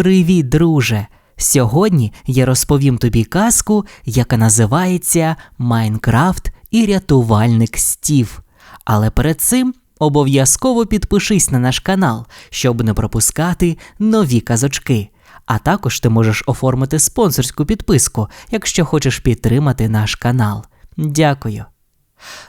Привіт, друже! Сьогодні я розповім тобі казку, яка називається Майнкрафт і рятувальник Стів. Але перед цим обов'язково підпишись на наш канал, щоб не пропускати нові казочки. А також ти можеш оформити спонсорську підписку, якщо хочеш підтримати наш канал. Дякую.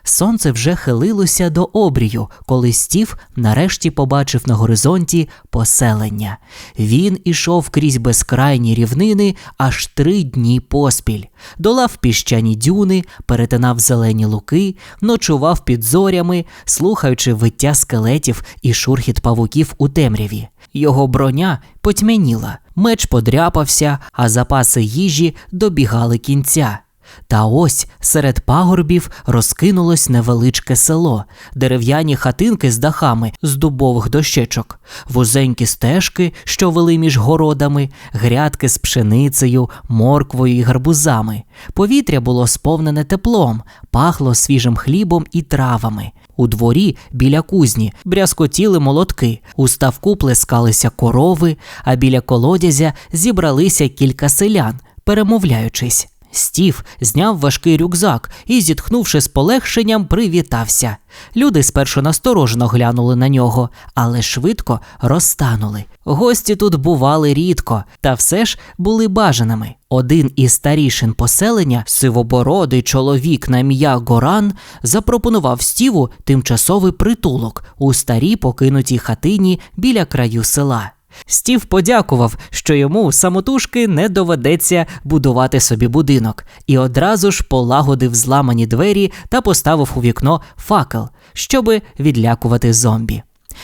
Сонце вже хилилося до обрію, коли Стів нарешті побачив на горизонті поселення. Він ішов крізь безкрайні рівнини аж три дні поспіль, долав піщані дюни, перетинав зелені луки, ночував під зорями, слухаючи виття скелетів і шурхіт павуків у темряві. Його броня потьмяніла, меч подряпався, а запаси їжі добігали кінця. Та ось серед пагорбів розкинулось невеличке село, дерев'яні хатинки з дахами з дубових дощечок, вузенькі стежки, що вели між городами, грядки з пшеницею, морквою і гарбузами. Повітря було сповнене теплом, пахло свіжим хлібом і травами. У дворі біля кузні брязкотіли молотки, у ставку плескалися корови, а біля колодязя зібралися кілька селян, перемовляючись. Стів зняв важкий рюкзак і, зітхнувши з полегшенням, привітався. Люди спершу насторожено глянули на нього, але швидко розтанули. Гості тут бували рідко, та все ж були бажаними. Один із старішин поселення, сивобородий чоловік на ім'я Горан, запропонував Стіву тимчасовий притулок у старій покинутій хатині біля краю села. Стів подякував, що йому самотужки не доведеться будувати собі будинок, і одразу ж полагодив зламані двері та поставив у вікно факел, щоби відлякувати зомбі.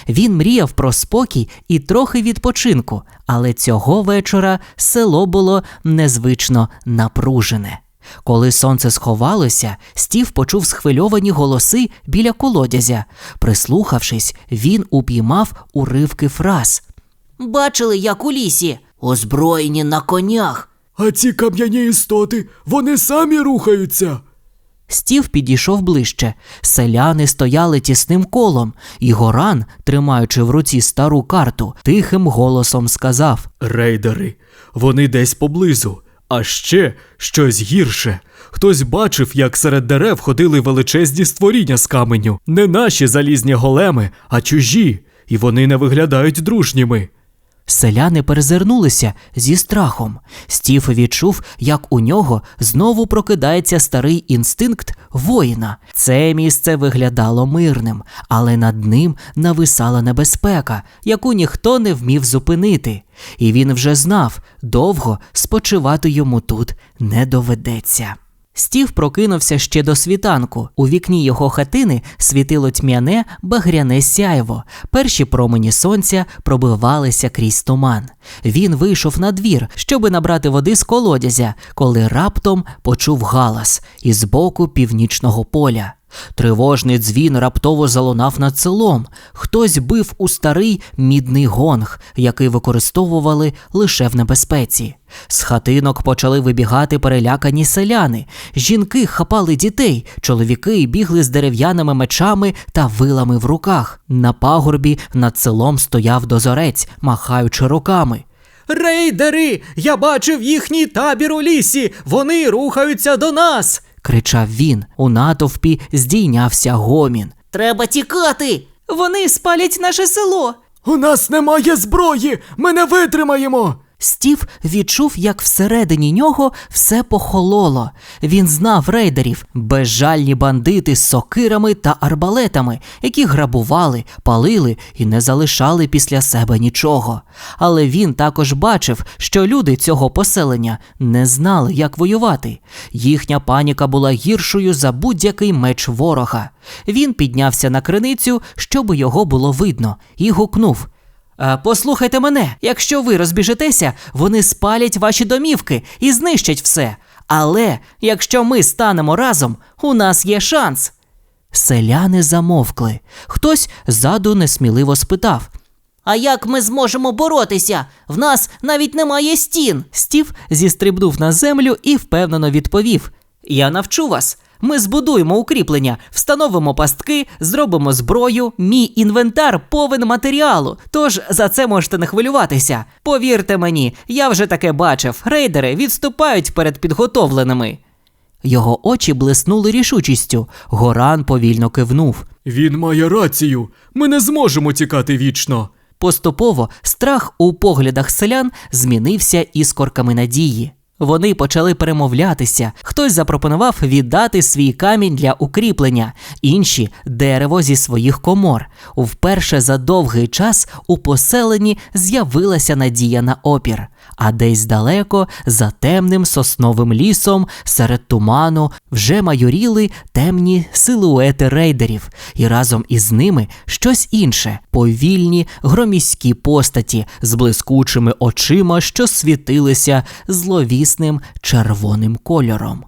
Він мріяв про спокій і трохи відпочинку, але цього вечора село було незвично напружене. Коли сонце сховалося, Стів почув схвильовані голоси біля колодязя. Прислухавшись, він упіймав уривки фраз. Бачили, як у лісі, озброєні на конях. А ці кам'яні істоти, вони самі рухаються. Стів підійшов ближче. Селяни стояли тісним колом, і Горан, тримаючи в руці стару карту, тихим голосом сказав: Рейдери, вони десь поблизу. А ще щось гірше. Хтось бачив, як серед дерев ходили величезні створіння з каменю. Не наші залізні големи, а чужі, і вони не виглядають дружніми. Селяни перезирнулися зі страхом. Стів відчув, як у нього знову прокидається старий інстинкт воїна. Це місце виглядало мирним, але над ним нависала небезпека, яку ніхто не вмів зупинити. І він вже знав, довго спочивати йому тут не доведеться. Стів прокинувся ще до світанку. У вікні його хатини світило тьмяне багряне сяйво. Перші промені сонця пробивалися крізь туман. Він вийшов на двір, щоби набрати води з колодязя, коли раптом почув галас із боку північного поля. Тривожний дзвін раптово залунав над селом. Хтось бив у старий мідний гонг, який використовували лише в небезпеці. З хатинок почали вибігати перелякані селяни. Жінки хапали дітей, чоловіки бігли з дерев'яними мечами та вилами в руках. На пагорбі над селом стояв дозорець, махаючи руками. Рейдери! Я бачив їхній табір у лісі! Вони рухаються до нас! Кричав він. У натовпі здійнявся гомін. Треба тікати. Вони спалять наше село. У нас немає зброї! Ми не витримаємо! Стів відчув, як всередині нього все похололо. Він знав рейдерів, безжальні бандити з сокирами та арбалетами, які грабували, палили і не залишали після себе нічого. Але він також бачив, що люди цього поселення не знали, як воювати. Їхня паніка була гіршою за будь-який меч ворога. Він піднявся на криницю, щоб його було видно, і гукнув. «Е, Послухайте мене, якщо ви розбіжетеся, вони спалять ваші домівки і знищать все. Але якщо ми станемо разом, у нас є шанс. Селяни замовкли. Хтось ззаду несміливо спитав. А як ми зможемо боротися? В нас навіть немає стін. Стів зістрибнув на землю і впевнено відповів: Я навчу вас. Ми збудуємо укріплення, встановимо пастки, зробимо зброю. Мій інвентар повен матеріалу. Тож за це можете не хвилюватися. Повірте мені, я вже таке бачив. Рейдери відступають перед підготовленими. Його очі блиснули рішучістю. Горан повільно кивнув. Він має рацію. Ми не зможемо тікати вічно. Поступово страх у поглядах селян змінився іскорками надії. Вони почали перемовлятися. Хтось запропонував віддати свій камінь для укріплення, інші дерево зі своїх комор. Вперше за довгий час у поселенні з'явилася надія на опір. А десь далеко, за темним сосновим лісом, серед туману, вже майоріли темні силуети рейдерів, і разом із ними щось інше повільні громіські постаті з блискучими очима, що світилися зловісним червоним кольором.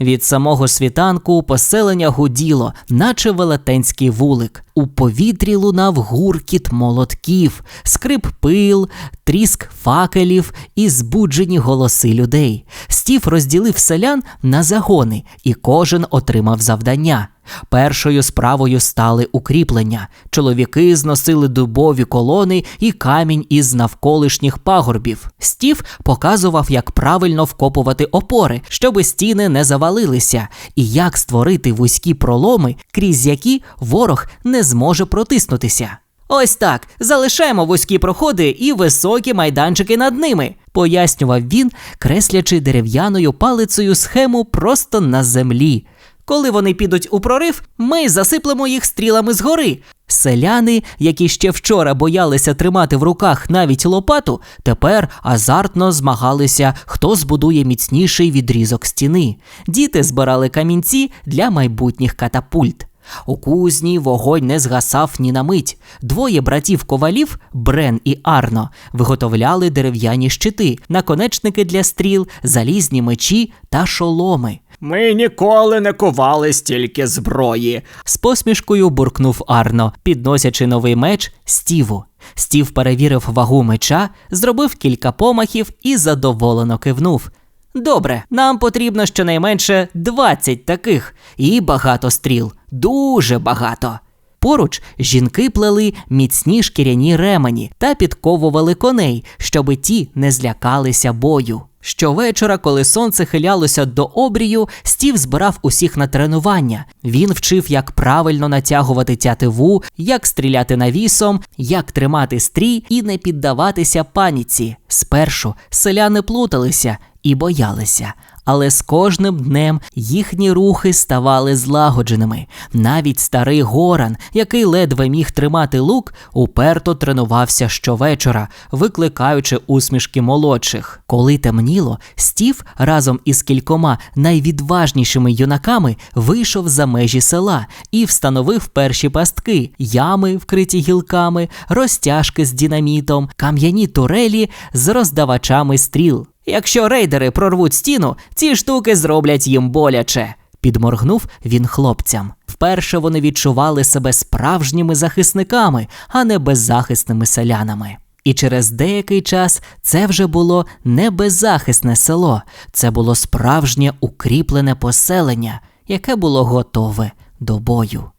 Від самого світанку поселення гуділо, наче велетенський вулик. У повітрі лунав гуркіт молотків, скрип пил, тріск факелів і збуджені голоси людей. Стів розділив селян на загони, і кожен отримав завдання. Першою справою стали укріплення. Чоловіки зносили дубові колони і камінь із навколишніх пагорбів. Стів показував, як правильно вкопувати опори, щоби стіни не завалилися, і як створити вузькі проломи, крізь які ворог не зможе протиснутися. Ось так залишаємо вузькі проходи і високі майданчики над ними, пояснював він, креслячи дерев'яною палицею схему просто на землі. Коли вони підуть у прорив, ми засиплемо їх стрілами згори. Селяни, які ще вчора боялися тримати в руках навіть лопату, тепер азартно змагалися, хто збудує міцніший відрізок стіни. Діти збирали камінці для майбутніх катапульт. У кузні вогонь не згасав ні на мить. Двоє братів ковалів, Брен і Арно, виготовляли дерев'яні щити, наконечники для стріл, залізні мечі та шоломи. Ми ніколи не кували стільки зброї. З посмішкою буркнув Арно, підносячи новий меч Стіву. Стів перевірив вагу меча, зробив кілька помахів і задоволено кивнув. Добре, нам потрібно щонайменше 20 таких і багато стріл. Дуже багато. Поруч жінки плели міцні шкіряні ремені та підковували коней, щоби ті не злякалися бою. Щовечора, коли сонце хилялося до обрію, Стів збирав усіх на тренування. Він вчив, як правильно натягувати тятиву, як стріляти навісом, як тримати стрій і не піддаватися паніці. Спершу селяни плуталися і боялися, але з кожним днем їхні рухи ставали злагодженими. Навіть старий Горан, який ледве міг тримати лук, уперто тренувався щовечора, викликаючи усмішки молодших. Коли темніло, Стів разом із кількома найвідважнішими юнаками вийшов за межі села і встановив перші пастки, ями, вкриті гілками, розтяжки з динамітом, кам'яні турелі з роздавачами стріл. Якщо рейдери прорвуть стіну, ці штуки зроблять їм боляче. Підморгнув він хлопцям. Вперше вони відчували себе справжніми захисниками, а не беззахисними селянами. І через деякий час це вже було не беззахисне село, це було справжнє укріплене поселення, яке було готове до бою.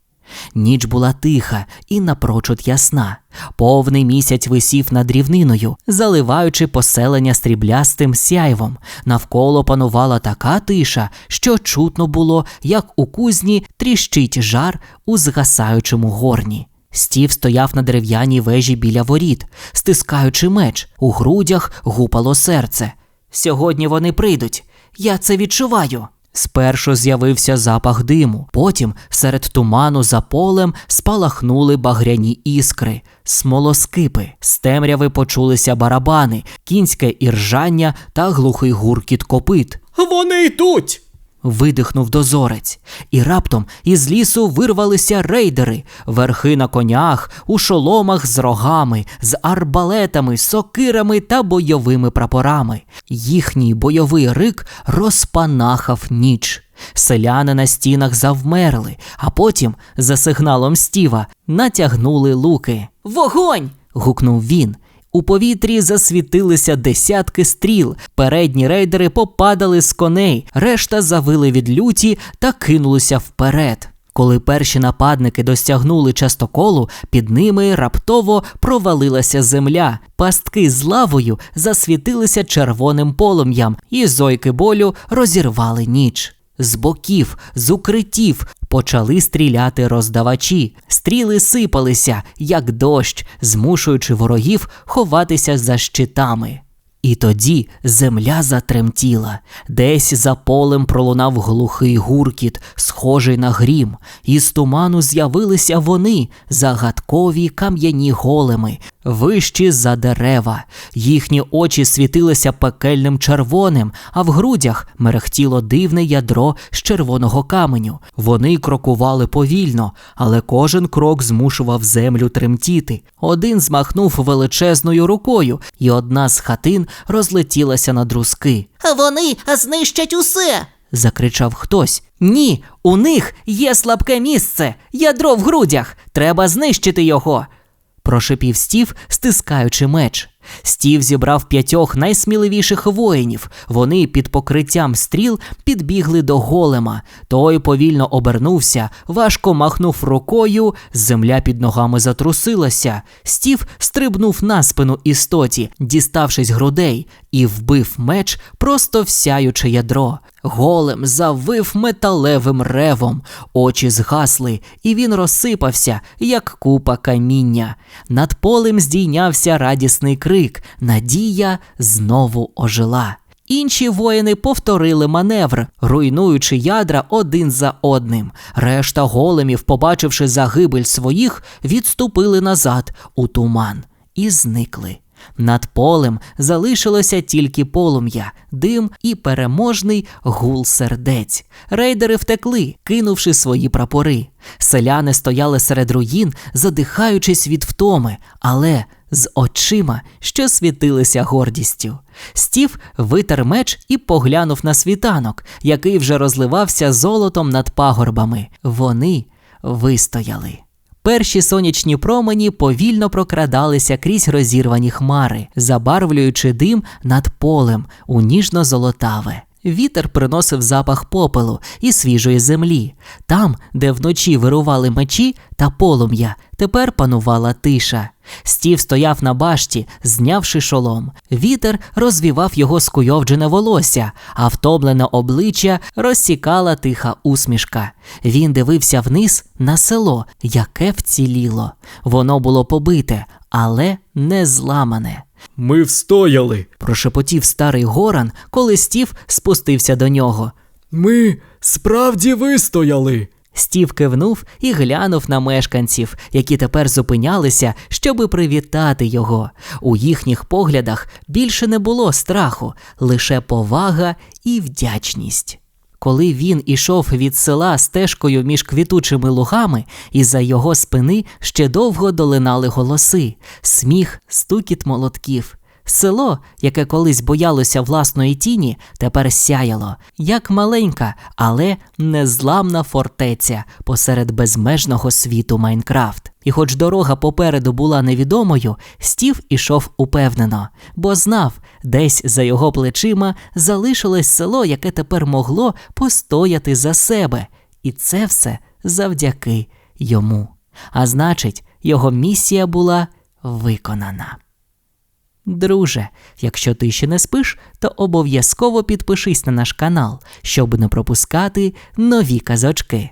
Ніч була тиха і напрочуд ясна. Повний місяць висів над рівниною, заливаючи поселення стріблястим сяйвом. Навколо панувала така тиша, що чутно було, як у кузні тріщить жар у згасаючому горні. Стів стояв на дерев'яній вежі біля воріт, стискаючи меч, у грудях гупало серце. Сьогодні вони прийдуть. Я це відчуваю. Спершу з'явився запах диму, потім серед туману за полем спалахнули багряні іскри, смолоскипи, з темряви почулися барабани, кінське іржання та глухий гуркіт копит. Вони йдуть. Видихнув дозорець, і раптом із лісу вирвалися рейдери, верхи на конях, у шоломах з рогами, з арбалетами, сокирами та бойовими прапорами. Їхній бойовий рик розпанахав ніч. Селяни на стінах завмерли, а потім, за сигналом стіва, натягнули луки. Вогонь! гукнув він. У повітрі засвітилися десятки стріл. Передні рейдери попадали з коней, решта завили від люті та кинулися вперед. Коли перші нападники досягнули частоколу, під ними раптово провалилася земля. Пастки з лавою засвітилися червоним полум'ям, і зойки болю розірвали ніч. З боків, з укриттів почали стріляти роздавачі. Стріли сипалися, як дощ, змушуючи ворогів ховатися за щитами. І тоді земля затремтіла. Десь за полем пролунав глухий гуркіт, схожий на грім. Із туману з'явилися вони, загадкові кам'яні големи, вищі за дерева. Їхні очі світилися пекельним червоним, а в грудях мерехтіло дивне ядро з червоного каменю. Вони крокували повільно, але кожен крок змушував землю тремтіти. Один змахнув величезною рукою, і одна з хатин розлетілася на друзки. Вони знищать усе. Закричав хтось. Ні, у них є слабке місце, ядро в грудях. Треба знищити його. Прошипів Стів, стискаючи меч. Стів зібрав п'ятьох найсміливіших воїнів. Вони під покриттям стріл підбігли до голема. Той повільно обернувся, важко махнув рукою, земля під ногами затрусилася. Стів стрибнув на спину істоті, діставшись грудей, і вбив меч просто в сяюче ядро. Голем завив металевим ревом, очі згасли, і він розсипався, як купа каміння. Над полем здійнявся радісний крик. Надія знову ожила. Інші воїни повторили маневр, руйнуючи ядра один за одним. Решта големів, побачивши загибель своїх, відступили назад у туман і зникли. Над полем залишилося тільки полум'я, дим і переможний гул сердець. Рейдери втекли, кинувши свої прапори. Селяни стояли серед руїн, задихаючись від втоми, але з очима, що світилися гордістю. Стів витер меч і поглянув на світанок, який вже розливався золотом над пагорбами. Вони вистояли. Перші сонячні промені повільно прокрадалися крізь розірвані хмари, забарвлюючи дим над полем у ніжно-золотаве. Вітер приносив запах попелу і свіжої землі. Там, де вночі вирували мечі та полум'я, тепер панувала тиша. Стів стояв на башті, знявши шолом. Вітер розвівав його скуйовджене волосся, а втомлене обличчя розсікала тиха усмішка. Він дивився вниз на село, яке вціліло. Воно було побите, але не зламане. Ми встояли. Прошепотів старий Горан, коли Стів спустився до нього. Ми справді вистояли. Стів кивнув і глянув на мешканців, які тепер зупинялися, щоби привітати його. У їхніх поглядах більше не було страху, лише повага і вдячність. Коли він ішов від села стежкою між квітучими лугами, із-за його спини ще довго долинали голоси, сміх, стукіт молотків. Село, яке колись боялося власної тіні, тепер сяяло, як маленька, але незламна фортеця посеред безмежного світу Майнкрафт. І хоч дорога попереду була невідомою, Стів ішов упевнено, бо знав, десь за його плечима залишилось село, яке тепер могло постояти за себе, і це все завдяки йому. А значить, його місія була виконана. Друже, якщо ти ще не спиш, то обов'язково підпишись на наш канал, щоб не пропускати нові казочки.